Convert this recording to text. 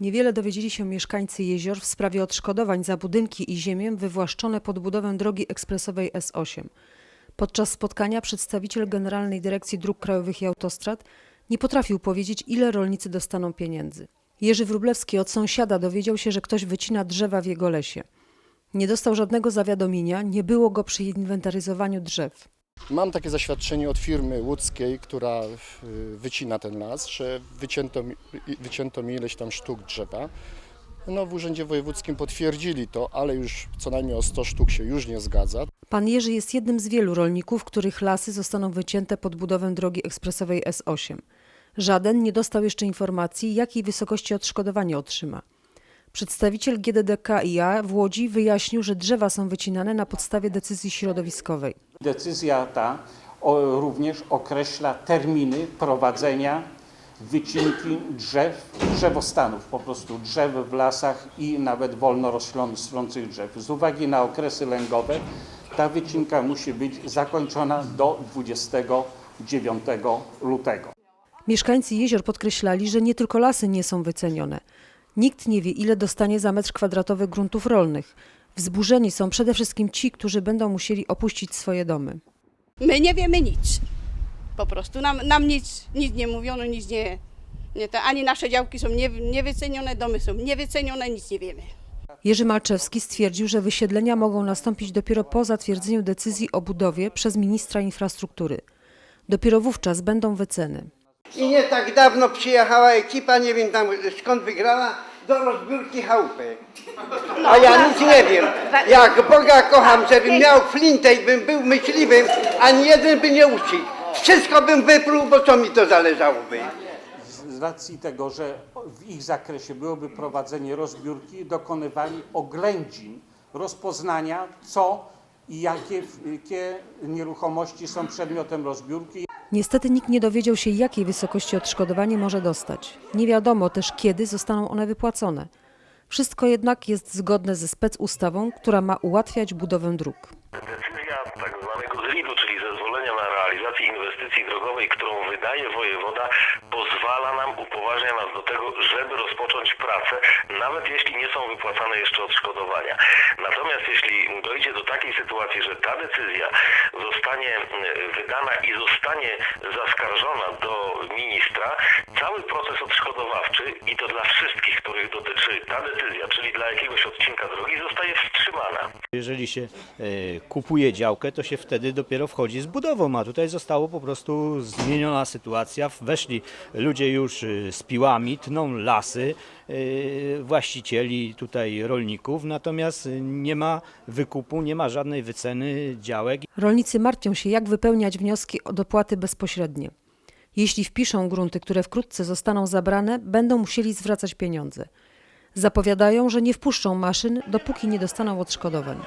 Niewiele dowiedzieli się mieszkańcy jezior w sprawie odszkodowań za budynki i ziemię wywłaszczone pod budowę drogi ekspresowej S8. Podczas spotkania przedstawiciel Generalnej Dyrekcji Dróg Krajowych i Autostrad nie potrafił powiedzieć, ile rolnicy dostaną pieniędzy. Jerzy Wróblewski od sąsiada dowiedział się, że ktoś wycina drzewa w jego lesie. Nie dostał żadnego zawiadomienia, nie było go przy inwentaryzowaniu drzew. Mam takie zaświadczenie od firmy łódzkiej, która y, wycina ten las, że wycięto mi, wycięto mi ileś tam sztuk drzewa. No, w Urzędzie Wojewódzkim potwierdzili to, ale już co najmniej o 100 sztuk się już nie zgadza. Pan Jerzy jest jednym z wielu rolników, których lasy zostaną wycięte pod budowę drogi ekspresowej S8. Żaden nie dostał jeszcze informacji, jakiej wysokości odszkodowanie otrzyma. Przedstawiciel GDDKiA w Łodzi wyjaśnił, że drzewa są wycinane na podstawie decyzji środowiskowej. Decyzja ta również określa terminy prowadzenia wycinki drzew, drzewostanów, po prostu drzew w lasach i nawet wolno rosnących drzew. Z uwagi na okresy lęgowe ta wycinka musi być zakończona do 29 lutego. Mieszkańcy jezior podkreślali, że nie tylko lasy nie są wycenione. Nikt nie wie, ile dostanie za metr kwadratowy gruntów rolnych. Wzburzeni są przede wszystkim ci, którzy będą musieli opuścić swoje domy. My nie wiemy nic. Po prostu nam, nam nic, nic nie mówiono, nic nie, nie te, ani nasze działki są nie, niewycenione, domy są niewycenione, nic nie wiemy. Jerzy Malczewski stwierdził, że wysiedlenia mogą nastąpić dopiero po zatwierdzeniu decyzji o budowie przez ministra infrastruktury. Dopiero wówczas będą wyceny. I nie tak dawno przyjechała ekipa, nie wiem tam skąd wygrała, do rozbiórki chałupy. A ja nic nie wiem. Jak Boga kocham, żebym miał flintę i bym był myśliwym, ani jeden by nie uciekł. Wszystko bym wypluł, bo co mi to zależałoby. Z- Z racji tego, że w ich zakresie byłoby prowadzenie rozbiórki, dokonywali oględzin rozpoznania, co i jakie, jakie nieruchomości są przedmiotem rozbiórki. Niestety nikt nie dowiedział się, jakiej wysokości odszkodowanie może dostać. Nie wiadomo też, kiedy zostaną one wypłacone. Wszystko jednak jest zgodne ze specustawą, która ma ułatwiać budowę dróg. Decyzja tak zwanego ZRID-u, czyli zezwolenia na realizację inwestycji drogowej, którą wydaje wojewoda, pozwala nam, upoważnia nas do tego, żeby rozpocząć pracę, nawet jeśli nie są wypłacane jeszcze odszkodowania. Natomiast jeśli takiej sytuacji, że ta decyzja zostanie mm, wydana i zostanie zaskarżona do i to dla wszystkich, których dotyczy ta decyzja, czyli dla jakiegoś odcinka drogi, zostaje wstrzymana. Jeżeli się e, kupuje działkę, to się wtedy dopiero wchodzi z budową, a tutaj zostało po prostu zmieniona sytuacja. Weszli ludzie już e, z piłami, tną lasy e, właścicieli tutaj rolników, natomiast nie ma wykupu, nie ma żadnej wyceny działek. Rolnicy martwią się, jak wypełniać wnioski o dopłaty bezpośrednie. Jeśli wpiszą grunty, które wkrótce zostaną zabrane, będą musieli zwracać pieniądze. Zapowiadają, że nie wpuszczą maszyn, dopóki nie dostaną odszkodowań.